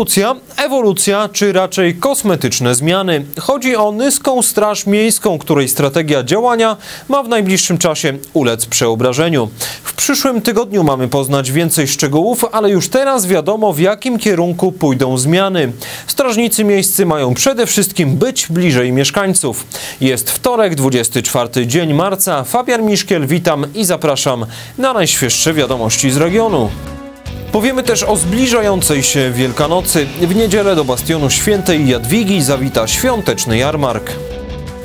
Rewolucja, ewolucja czy raczej kosmetyczne zmiany? Chodzi o Nyską Straż Miejską, której strategia działania ma w najbliższym czasie ulec przeobrażeniu. W przyszłym tygodniu mamy poznać więcej szczegółów, ale już teraz wiadomo w jakim kierunku pójdą zmiany. Strażnicy miejscy mają przede wszystkim być bliżej mieszkańców. Jest wtorek, 24 dzień marca. Fabian Miszkiel, witam i zapraszam na najświeższe wiadomości z regionu. Powiemy też o zbliżającej się Wielkanocy. W niedzielę do bastionu świętej Jadwigi zawita świąteczny jarmark.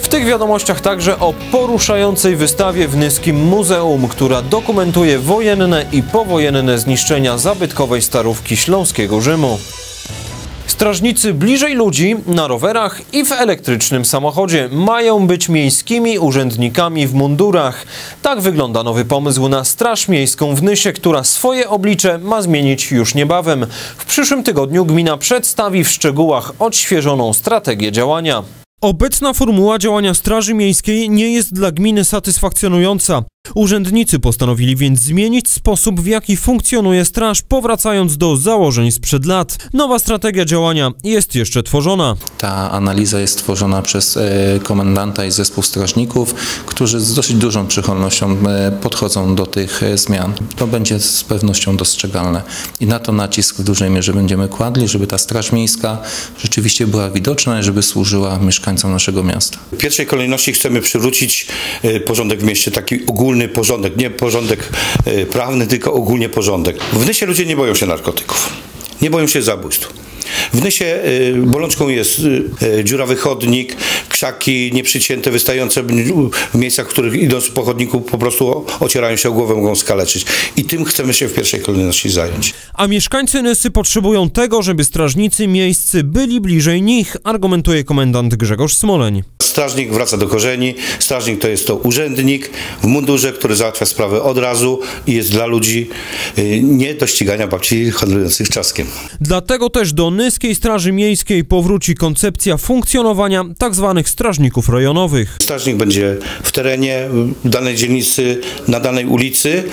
W tych wiadomościach także o poruszającej wystawie w Nyskim Muzeum, która dokumentuje wojenne i powojenne zniszczenia zabytkowej starówki Śląskiego Rzymu. Strażnicy bliżej ludzi, na rowerach i w elektrycznym samochodzie mają być miejskimi urzędnikami w mundurach. Tak wygląda nowy pomysł na Straż Miejską w Nysie, która swoje oblicze ma zmienić już niebawem. W przyszłym tygodniu gmina przedstawi w szczegółach odświeżoną strategię działania. Obecna formuła działania Straży Miejskiej nie jest dla gminy satysfakcjonująca. Urzędnicy postanowili więc zmienić sposób, w jaki funkcjonuje straż, powracając do założeń sprzed lat. Nowa strategia działania jest jeszcze tworzona. Ta analiza jest tworzona przez e, komendanta i zespół strażników, którzy z dosyć dużą przychylnością e, podchodzą do tych e, zmian. To będzie z pewnością dostrzegalne i na to nacisk w dużej mierze będziemy kładli, żeby ta straż miejska rzeczywiście była widoczna i żeby służyła mieszkańcom naszego miasta. W pierwszej kolejności chcemy przywrócić porządek w mieście, taki ogólny porządek, nie porządek e, prawny, tylko ogólnie porządek. W Nysie ludzie nie boją się narkotyków, nie boją się zabójstw. W Nysie e, bolączką jest e, dziurawy chodnik, krzaki nieprzycięte, wystające w miejscach, w których idąc po chodniku po prostu ocierają się o głowę, mogą skaleczyć. I tym chcemy się w pierwszej kolejności zająć. A mieszkańcy Nysy potrzebują tego, żeby strażnicy miejscy byli bliżej nich, argumentuje komendant Grzegorz Smoleń. Strażnik wraca do korzeni. Strażnik to jest to urzędnik w mundurze, który załatwia sprawę od razu i jest dla ludzi y, nie do ścigania babci handlujących czaskiem. Dlatego też do Straży Miejskiej powróci koncepcja funkcjonowania tzw. strażników rejonowych. Strażnik będzie w terenie w danej dzielnicy, na danej ulicy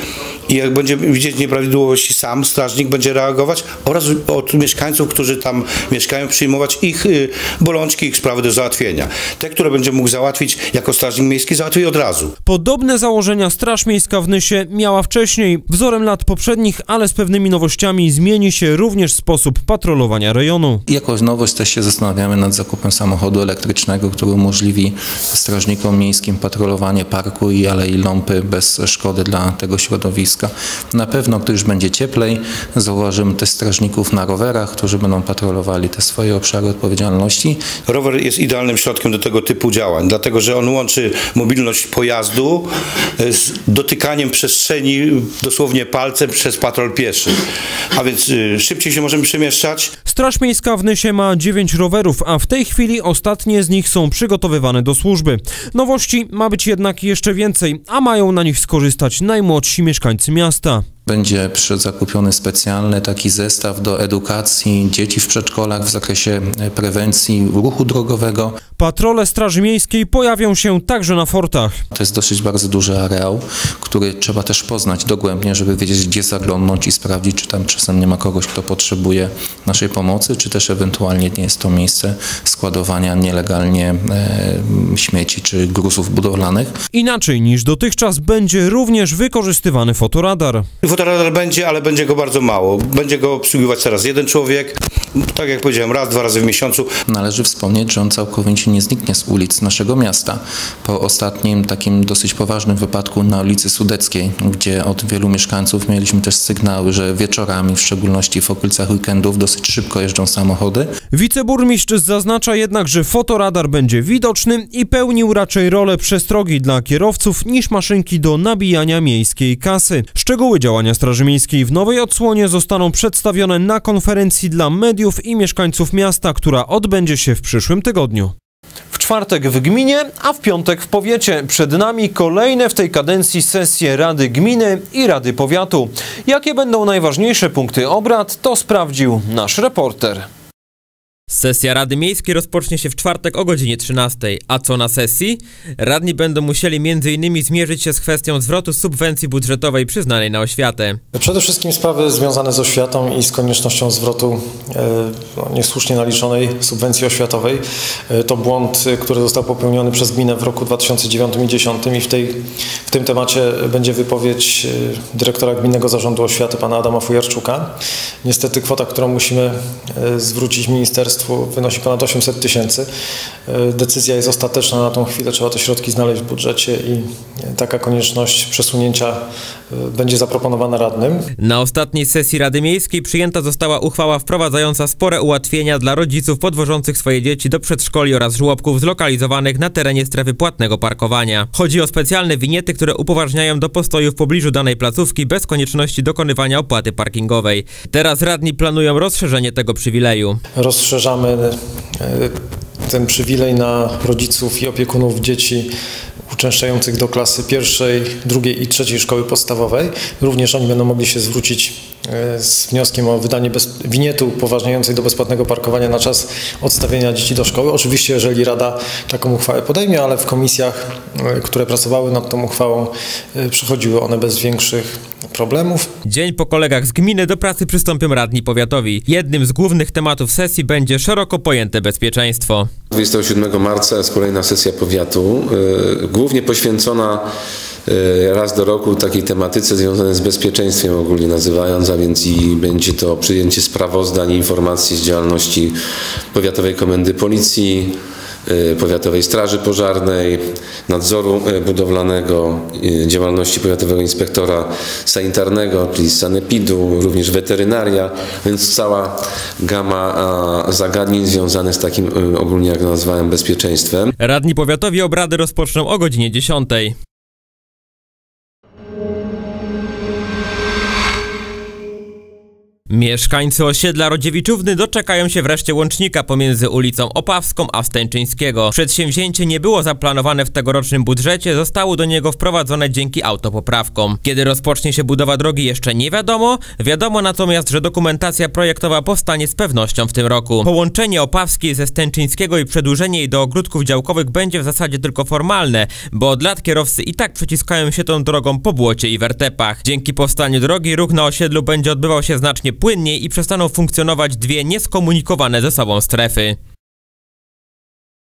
i jak będzie widzieć nieprawidłowości sam, strażnik będzie reagować oraz od mieszkańców, którzy tam mieszkają, przyjmować ich y, bolączki, ich sprawy do załatwienia. Te, które będzie mógł załatwić jako strażnik miejski, załatwi od razu. Podobne założenia Straż Miejska w Nysie miała wcześniej. Wzorem lat poprzednich, ale z pewnymi nowościami zmieni się również sposób patrolowania rejonu. Jako nowość też się zastanawiamy nad zakupem samochodu elektrycznego, który umożliwi strażnikom miejskim patrolowanie parku i alei Ląpy bez szkody dla tego środowiska. Na pewno, gdy już będzie cieplej, zauważymy też strażników na rowerach, którzy będą patrolowali te swoje obszary odpowiedzialności. Rower jest idealnym środkiem do tego typu działań, dlatego że on łączy mobilność pojazdu e, z dotykaniem przestrzeni dosłownie palcem przez patrol pieszy. A więc y, szybciej się możemy przemieszczać. Straż Miejska w Nysie ma 9 rowerów, a w tej chwili ostatnie z nich są przygotowywane do służby. Nowości ma być jednak jeszcze więcej, a mają na nich skorzystać najmłodsi mieszkańcy miasta. Będzie zakupiony specjalny taki zestaw do edukacji dzieci w przedszkolach w zakresie e, prewencji ruchu drogowego. Patrole Straży Miejskiej pojawią się także na fortach. To jest dosyć bardzo duży areał, który trzeba też poznać dogłębnie, żeby wiedzieć, gdzie zaglądnąć i sprawdzić, czy tam czasem nie ma kogoś, kto potrzebuje naszej pomocy, czy też ewentualnie nie jest to miejsce składowania nielegalnie e, śmieci czy gruzów budowlanych. Inaczej niż dotychczas będzie również wykorzystywany fotoradar. Fotoradar będzie, ale będzie go bardzo mało. Będzie go obsługiwać teraz jeden człowiek. Tak jak powiedziałem, raz, dwa razy w miesiącu. Należy wspomnieć, że on całkowicie nie zniknie z ulic naszego miasta. Po ostatnim takim dosyć poważnym wypadku na ulicy Sudeckiej, gdzie od wielu mieszkańców mieliśmy też sygnały, że wieczorami, w szczególności w okolicach weekendów, dosyć szybko jeżdżą samochody. Wiceburmistrz zaznacza jednak, że fotoradar będzie widoczny i pełnił raczej rolę przestrogi dla kierowców niż maszynki do nabijania miejskiej kasy. Szczegóły działania Straży Miejskiej w nowej odsłonie zostaną przedstawione na konferencji dla mediów i mieszkańców miasta, która odbędzie się w przyszłym tygodniu. W czwartek w gminie, a w piątek w powiecie. Przed nami kolejne w tej kadencji sesje Rady Gminy i Rady Powiatu. Jakie będą najważniejsze punkty obrad, to sprawdził nasz reporter. Sesja Rady Miejskiej rozpocznie się w czwartek o godzinie 13. A co na sesji? Radni będą musieli m.in. zmierzyć się z kwestią zwrotu subwencji budżetowej przyznanej na oświatę. Przede wszystkim sprawy związane z oświatą i z koniecznością zwrotu e, no, niesłusznie naliczonej subwencji oświatowej. E, To błąd, który został popełniony przez gminę w roku 2009 i 2010 i w, tej, w tym temacie będzie wypowiedź e, dyrektora Gminnego Zarządu Oświaty pana Adama Fujarczuka. Niestety kwota, którą musimy e, zwrócić ministerstwu wynosi ponad 800 tysięcy. E, Decyzja jest ostateczna na tą chwilę, trzeba te środki znaleźć w budżecie i e, taka konieczność przesunięcia e, będzie zaproponowana radnym. Na ostatniej sesji Rady Miejskiej przyjęta została uchwała wprowadzająca spore ułatwienia dla rodziców podwożących swoje dzieci do przedszkoli oraz żłobków zlokalizowanych na terenie strefy płatnego parkowania. Chodzi o specjalne winiety, które upoważniają do postoju w pobliżu danej placówki bez konieczności dokonywania opłaty parkingowej. Teraz radni planują rozszerzenie tego przywileju. Rozszerzamy e, ten przywilej na rodziców i opiekunów dzieci uczęszczających do klasy pierwszej, drugiej i trzeciej szkoły podstawowej. Również oni będą mogli się zwrócić z wnioskiem o wydanie bez, winietu upoważniającej do bezpłatnego parkowania na czas odstawienia dzieci do szkoły. Oczywiście, jeżeli Rada taką uchwałę podejmie, ale w komisjach, e, które pracowały nad tą uchwałą, e, przechodziły one bez większych problemów. Dzień po kolegach z gminy do pracy przystąpią radni powiatowi. Jednym z głównych tematów sesji będzie szeroko pojęte bezpieczeństwo. 27 marca jest kolejna sesja powiatu, y, głównie poświęcona raz do roku takiej tematyce związanej z bezpieczeństwem ogólnie nazywając, a więc i będzie to przyjęcie sprawozdań i informacji z działalności Powiatowej Komendy Policji, y, Powiatowej Straży Pożarnej, nadzoru y, budowlanego, działalności Powiatowego Inspektora Sanitarnego, czyli Sanepidu, również weterynaria, więc cała gama zagadnień związanych z takim ogólnie jak nazwałem bezpieczeństwem. Radni powiatowi obrady rozpoczną o godzinie 10. Mieszkańcy osiedla Rodziewiczówny doczekają się wreszcie łącznika pomiędzy ulicą Opawską a Wstęczyńskiego. Przedsięwzięcie nie było zaplanowane w tegorocznym budżecie, zostało do niego wprowadzone dzięki autopoprawkom. Kiedy rozpocznie się budowa drogi jeszcze nie wiadomo, wiadomo natomiast, że dokumentacja projektowa powstanie z pewnością w tym roku. Połączenie Opawskiej ze Stęczyńskiego i przedłużenie jej do ogródków działkowych będzie w zasadzie tylko formalne, bo od lat kierowcy i tak przeciskają się tą drogą po błocie i wertepach. Dzięki powstaniu drogi ruch na osiedlu będzie odbywał się znacznie płynniej i przestaną funkcjonować dwie nieskomunikowane ze sobą strefy.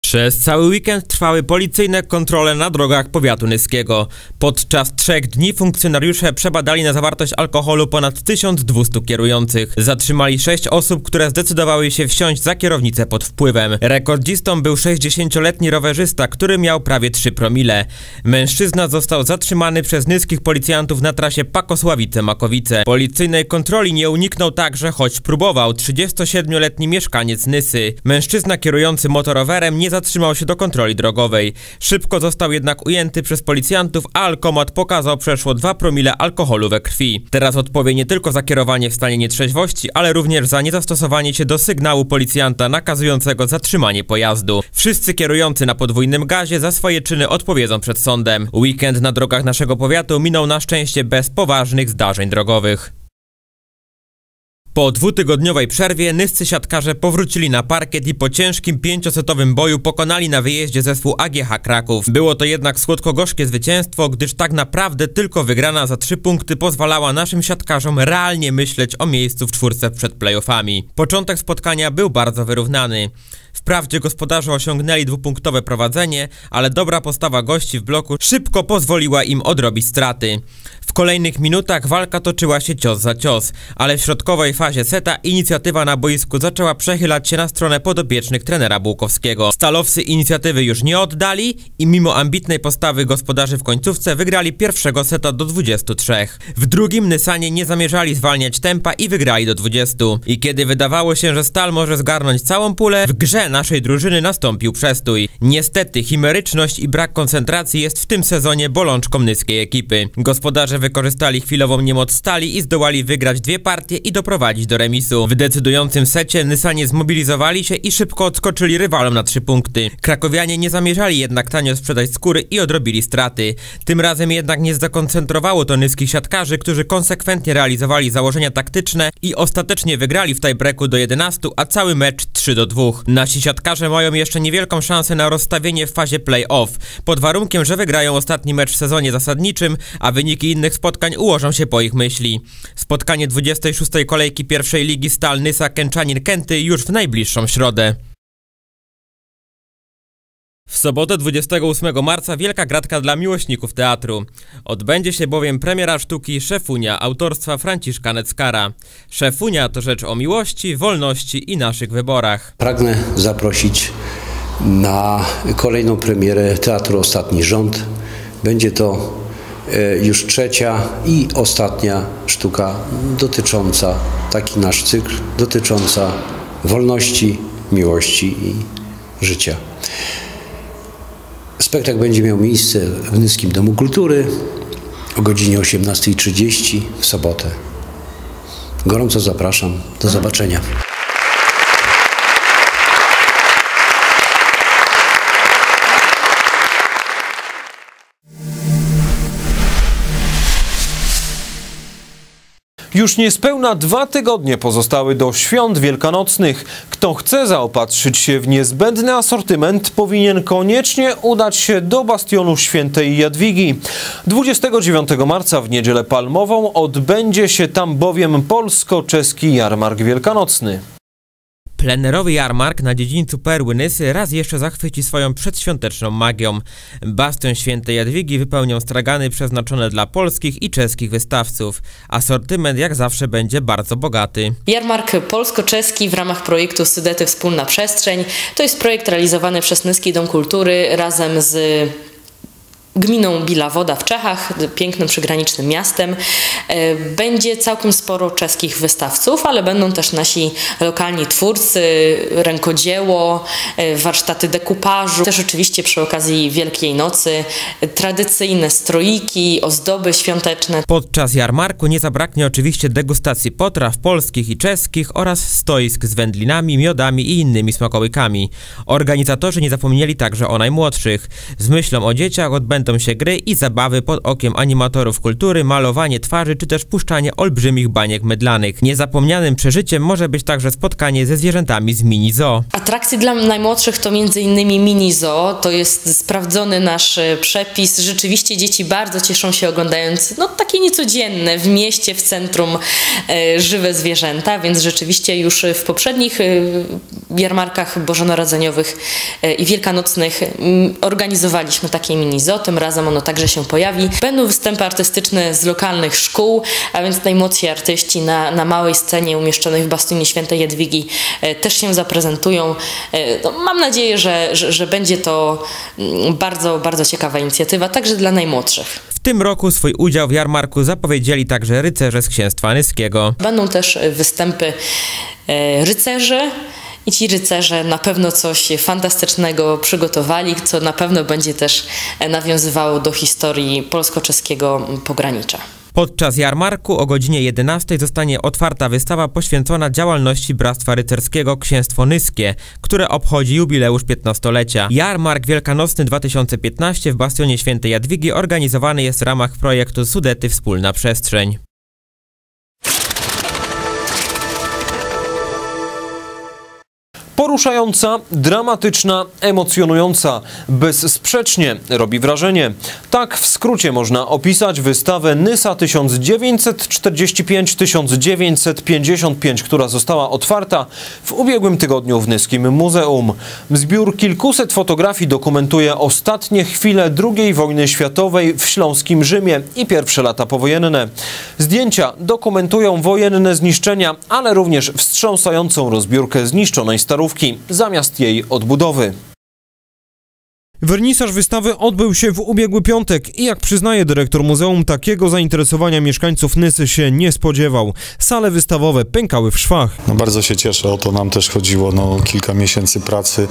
Przez cały weekend trwały policyjne kontrole na drogach powiatu nyskiego. Podczas trzech dni funkcjonariusze przebadali na zawartość alkoholu ponad 1200 kierujących. Zatrzymali sześć osób, które zdecydowały się wsiąść za kierownicę pod wpływem. Rekordzistą był 60-letni rowerzysta, który miał prawie 3 promile. Mężczyzna został zatrzymany przez nyskich policjantów na trasie Pakosławice-Makowice. Policyjnej kontroli nie uniknął także, choć próbował, 37-letni mieszkaniec Nysy. Mężczyzna kierujący motorowerem nie zatrzymał się do kontroli drogowej. Szybko został jednak ujęty przez policjantów, a alkomat pokazał przeszło 2 promile alkoholu we krwi. Teraz odpowie nie tylko za kierowanie w stanie nietrzeźwości, ale również za niezastosowanie się do sygnału policjanta nakazującego zatrzymanie pojazdu. Wszyscy kierujący na podwójnym gazie za swoje czyny odpowiedzą przed sądem. Weekend na drogach naszego powiatu minął na szczęście bez poważnych zdarzeń drogowych. Po dwutygodniowej przerwie nyscy siatkarze powrócili na parkiet i po ciężkim pięciosetowym boju pokonali na wyjeździe zespół AGH Kraków. Było to jednak słodko-gorzkie zwycięstwo, gdyż tak naprawdę tylko wygrana za trzy punkty pozwalała naszym siatkarzom realnie myśleć o miejscu w czwórce przed playoffami. Początek spotkania był bardzo wyrównany. Wprawdzie gospodarze osiągnęli dwupunktowe prowadzenie, ale dobra postawa gości w bloku szybko pozwoliła im odrobić straty. W kolejnych minutach walka toczyła się cios za cios, ale w środkowej fazie seta inicjatywa na boisku zaczęła przechylać się na stronę podopiecznych trenera Bułkowskiego. Stalowcy inicjatywy już nie oddali i mimo ambitnej postawy gospodarzy w końcówce wygrali pierwszego seta do 23. W drugim Nysanie nie zamierzali zwalniać tempa i wygrali do 20. I kiedy wydawało się, że Stal może zgarnąć całą pulę, w grze naszej drużyny nastąpił przestój. Niestety chimeryczność i brak koncentracji jest w tym sezonie bolączką nyskiej ekipy. Gospodarze wykorzystali chwilową niemoc stali i zdołali wygrać dwie partie i doprowadzić do remisu. W decydującym secie Nysanie zmobilizowali się i szybko odskoczyli rywalom na trzy punkty. Krakowianie nie zamierzali jednak tanio sprzedać skóry i odrobili straty. Tym razem jednak nie zdekoncentrowało to nyskich siatkarzy, którzy konsekwentnie realizowali założenia taktyczne i ostatecznie wygrali w tiebreaku do 11, a cały mecz 3 do 2. Nasi siatkarze mają jeszcze niewielką szansę na rozstawienie w fazie play-off, pod warunkiem, że wygrają ostatni mecz w sezonie zasadniczym, a wyniki innych spotkań ułożą się po ich myśli. Spotkanie 26. kolejki pierwszej ligi Stal Nysa Kęczanin Kęty już w najbliższą środę. W sobotę 28 marca wielka gratka dla miłośników teatru. Odbędzie się bowiem premiera sztuki Szefunia autorstwa Franciszka Neckara. Szefunia to rzecz o miłości, wolności i naszych wyborach. Pragnę zaprosić na kolejną premierę Teatru Ostatni Rząd. Będzie to e, już trzecia i ostatnia sztuka dotycząca, taki nasz cykl, dotycząca wolności, miłości i życia. Spektakl będzie miał miejsce w Nyskim Domu Kultury o godzinie 18.30 w sobotę. Gorąco zapraszam. Do zobaczenia. Już niespełna dwa tygodnie pozostały do świąt wielkanocnych. Kto chce zaopatrzyć się w niezbędny asortyment, powinien koniecznie udać się do bastionu świętej Jadwigi. 29 marca w niedzielę palmową odbędzie się tam bowiem polsko-czeski jarmark wielkanocny. Plenerowy jarmark na dziedzińcu Perły Nysy raz jeszcze zachwyci swoją przedświąteczną magią. Bastion Świętej Jadwigi wypełnią stragany przeznaczone dla polskich i czeskich wystawców. Asortyment jak zawsze będzie bardzo bogaty. Jarmark polsko-czeski w ramach projektu Sydety Wspólna Przestrzeń. To jest projekt realizowany przez Nyski Dom Kultury razem z gminą Bilawoda w Czechach, pięknym przygranicznym miastem. E, będzie całkiem sporo czeskich wystawców, ale będą też nasi lokalni twórcy, rękodzieło, e, warsztaty dekupażu. Też oczywiście przy okazji Wielkiej Nocy tradycyjne stroiki, ozdoby świąteczne. Podczas jarmarku nie zabraknie oczywiście degustacji potraw polskich i czeskich oraz stoisk z wędlinami, miodami i innymi smakołykami. Organizatorzy nie zapomnieli także o najmłodszych. Z myślą o dzieciach odbędą odbędą się gry i zabawy pod okiem animatorów kultury, malowanie twarzy czy też puszczanie olbrzymich baniek mydlanych. Niezapomnianym przeżyciem może być także spotkanie ze zwierzętami z mini zoo. Atrakcje dla najmłodszych to m.in. mini zoo, to jest sprawdzony nasz e, przepis. Rzeczywiście dzieci bardzo cieszą się oglądając no takie niecodzienne w mieście, w centrum e, żywe zwierzęta, więc rzeczywiście już w poprzednich e, jarmarkach bożonarodzeniowych e, i wielkanocnych m, organizowaliśmy takie mini zoo. Tym razem ono także się pojawi. Będą występy artystyczne z lokalnych szkół, a więc najmłodsi artyści na, na małej scenie umieszczonej w Bastionie Świętej Jadwigi e, też się zaprezentują. E, no, mam nadzieję, że, że, że będzie to mm, bardzo, bardzo ciekawa inicjatywa, także dla najmłodszych. W tym roku swój udział w jarmarku zapowiedzieli także rycerze z Księstwa Nyskiego. Będą też występy e, rycerzy. I ci rycerze na pewno coś fantastycznego przygotowali, co na pewno będzie też nawiązywało do historii polsko-czeskiego pogranicza. Podczas jarmarku o godzinie 11 zostanie otwarta wystawa poświęcona działalności Bractwa Rycerskiego Księstwo Nyskie, które obchodzi jubileusz 15-lecia. Jarmark Wielkanocny 2015 w Bastionie Świętej Jadwigi organizowany jest w ramach projektu Sudety Wspólna Przestrzeń. Poruszająca, dramatyczna, emocjonująca, bezsprzecznie robi wrażenie. Tak w skrócie można opisać wystawę Nysa 1945-1955, która została otwarta w ubiegłym tygodniu w Nyskim Muzeum. Zbiór kilkuset fotografii dokumentuje ostatnie chwile II wojny światowej w śląskim Rzymie i pierwsze lata powojenne. Zdjęcia dokumentują wojenne zniszczenia, ale również wstrząsającą rozbiórkę zniszczonej starówki zamiast jej odbudowy. Wernisaż wystawy odbył się w ubiegły piątek i jak przyznaje dyrektor muzeum, takiego zainteresowania mieszkańców Nysy się nie spodziewał. Sale wystawowe pękały w szwach. No bardzo się cieszę, o to nam też chodziło, no kilka miesięcy pracy,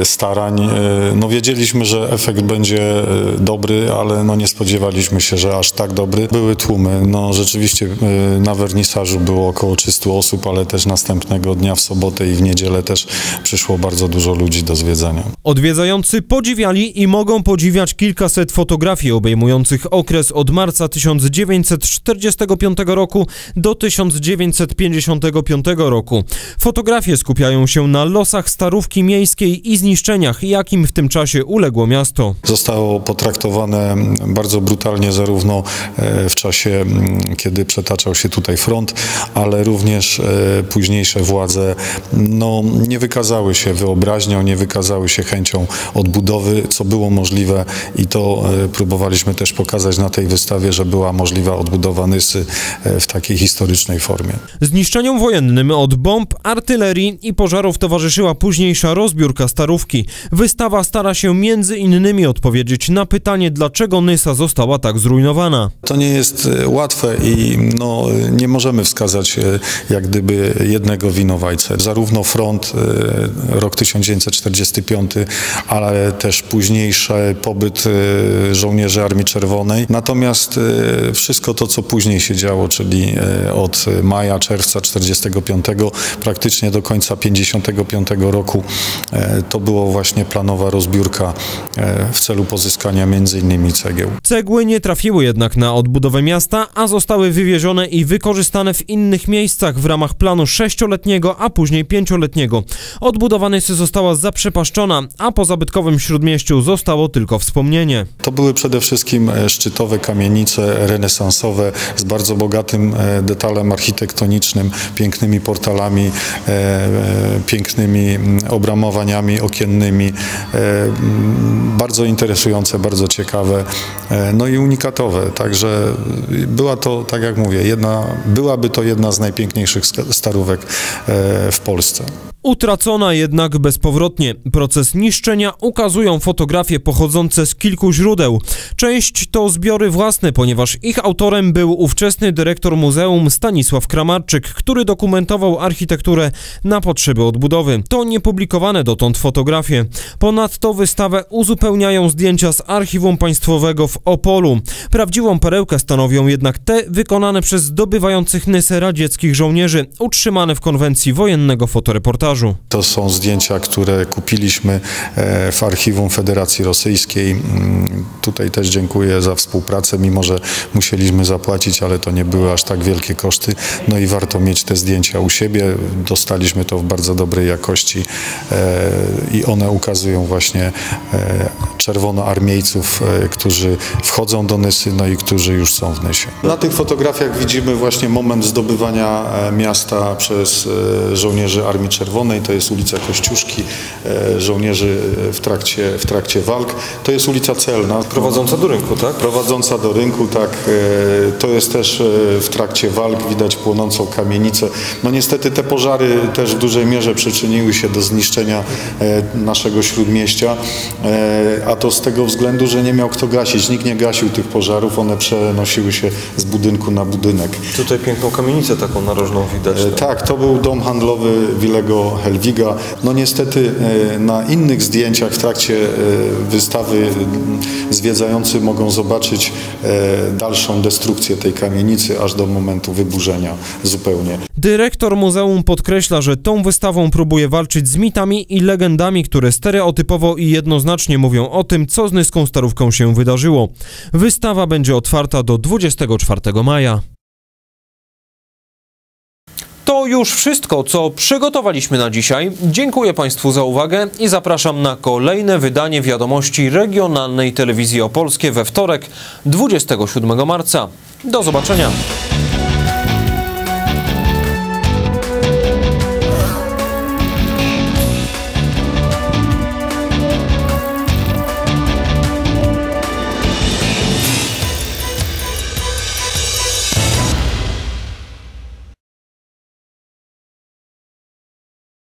e, starań. E, no wiedzieliśmy, że efekt będzie e, dobry, ale no nie spodziewaliśmy się, że aż tak dobry. Były tłumy, no rzeczywiście na wernisażu było około 300 osób, ale też następnego dnia w sobotę i w niedzielę też przyszło bardzo dużo ludzi do zwiedzania. Odwiedzający podziwiali i mogą podziwiać kilkaset fotografii obejmujących okres od marca 1945 roku do 1955 roku. Fotografie skupiają się na losach starówki miejskiej i zniszczeniach, jakim w tym czasie uległo miasto. Zostało potraktowane bardzo brutalnie zarówno e, w czasie, kiedy przetaczał się tutaj front, ale również e, późniejsze władze no, nie wykazały się wyobraźnią, nie wykazały się chęcią odbudowy, co było możliwe i to e, próbowaliśmy też pokazać na tej wystawie, że była możliwa odbudowa Nysy e, w takiej historycznej formie. Zniszczeniom wojennym od bomb, artylerii i pożarów towarzyszyła późniejsza rozbiórka starówki. Wystawa stara się między innymi odpowiedzieć na pytanie, dlaczego Nysa została tak zrujnowana. To nie jest e, łatwe i no, nie możemy wskazać jak gdyby jednego winowajcę. Zarówno front, rok 1945, ale też późniejszy pobyt e, żołnierzy Armii Czerwonej. Natomiast e, wszystko to, co później się działo, czyli e, od maja, czerwca 45 praktycznie do końca 55 roku, to było właśnie planowa rozbiórka w celu pozyskania innymi cegieł. Cegły nie trafiły jednak na odbudowę miasta, a zostały wywiezione i wykorzystane w innych miejscach w ramach planu sześcioletniego, a później pięcioletniego. Odbudowa Nysy została zaprzepaszczona, a po zabytkowym śródmieściu zostało tylko wspomnienie. To były przede wszystkim e, szczytowe kamienice renesansowe z bardzo bogatym e, detalem architektonicznym, pięknymi portalami, e, pięknymi mm, obramowaniami okiennymi. mm, Bardzo interesujące, bardzo ciekawe, no i unikatowe. Także y, była to, tak jak mówię, jedna, byłaby to jedna z najpiękniejszych starówek w Polsce. Utracona jednak bezpowrotnie. Proces niszczenia ukazują fotografie pochodzące z kilku źródeł. Część to zbiory własne, ponieważ ich autorem był ówczesny dyrektor muzeum Stanisław Kramarczyk, który dokumentował architekturę na potrzeby odbudowy. To niepublikowane dotąd fotografie. Ponadto wystawę uzupełniają zdjęcia z Archiwum Państwowego w Opolu. Prawdziwą perełkę stanowią jednak te wykonane przez zdobywających Nysę radzieckich żołnierzy, utrzymane w konwencji wojennego fotoreportażu. To są zdjęcia, które kupiliśmy e, w archiwum Federacji Rosyjskiej. Mm, Tutaj też dziękuję za współpracę, mimo że musieliśmy zapłacić, ale to nie były aż tak wielkie koszty. No i warto mieć te zdjęcia u siebie. Dostaliśmy to w bardzo dobrej jakości e, i one ukazują właśnie e, czerwonoarmiejców, którzy wchodzą do Nysy, no i którzy już są w Nysie. Na tych fotografiach widzimy właśnie moment zdobywania miasta przez żołnierzy Armii Czerwonej. To jest ulica Kościuszki, e, żołnierzy e, w trakcie, w trakcie walk. To jest ulica Celna. Prowadząca do rynku, tak? Prowadząca do rynku, tak. e, To jest też w trakcie walk, widać płonącą kamienicę. No niestety te pożary też w dużej mierze przyczyniły się do zniszczenia naszego śródmieścia, a to z tego względu, że nie miał kto gasić. Nikt nie gasił tych pożarów, one przenosiły się z budynku na budynek. Tutaj piękną kamienicę taką narożną widać. E, Tak, to był dom handlowy Wilego Helwiga. No niestety e, na innych zdjęciach w trakcie e, wystawy zwiedzający mogą zobaczyć e, dalszą destrukcję tej kamienicy aż do momentu wyburzenia zupełnie. Dyrektor muzeum podkreśla, że tą wystawą próbuje walczyć z mitami i legendami, które stereotypowo i jednoznacznie mówią o tym, co z nyską starówką się wydarzyło. Wystawa będzie otwarta do 24 maja. To już wszystko, co przygotowaliśmy na dzisiaj. Dziękuję Państwu za uwagę i zapraszam na kolejne wydanie wiadomości regionalnej telewizji opolskie we wtorek 27 marca. Do zobaczenia.